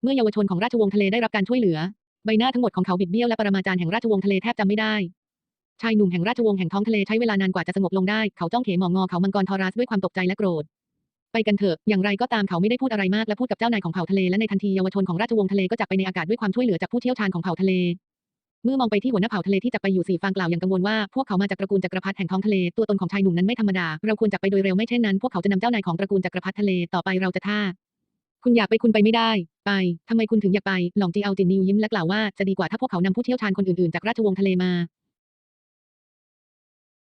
เมื่อเยาวชนของราชวงศ์ทะเลได้รับการช่วยเหลือ ใบหน้าทั้งหมดของเขาบิดเบี้ยวและปรมาจารย์แห่งราชวงศ์ทะเลแทบจำไม่ได้ ชายหนุ่มแห่งราชวงศ์แห่งท้องทะเลใช้เวลานานกว่าจะสงบลงได้ เขาจ้องเขมองงอเขามังกรทอรัสด้วยความตกใจและโกรธ ไปกันเถอะ อย่างไรก็ตามเขาไม่ได้พูดอะไรมากและพูดกับเจ้านายของเผ่าทะเลและในทันทีเยาวชนของราชวงศ์ทะเลก็จับไปในอากาศด้วยความช่วยเหลือจากผู้เชี่ยวชาญของเผ่าทะเล เมื่อมองไปที่หัวหน้าเผ่าทะเลที่จับไปอยู่สี่ฟางกล่าวอย่างกังวลว่าพวกเขามาจากตระกูลจักรพรรดิแห่งท้องทะเลตัวตนของชายหนุ่มนั้นไม่ธรรมดา เราควรจับไปโดยเร็วไม่เช่นนั้นพวกเขาจะนำเจ้านายของตระกูลจักรพรรดิทะเลต่อไปเราจะท่าคุณอยากไปคุณไปไม่ได้ ไป ทำไมคุณถึงอยากไป หลองจีเอาจินนิวยิ้มและกล่าวว่าจะดีกว่าถ้าพวกเขานำผู้เชี่ยวชาญคนอื่นๆจากราชวงศ์ทะเลมา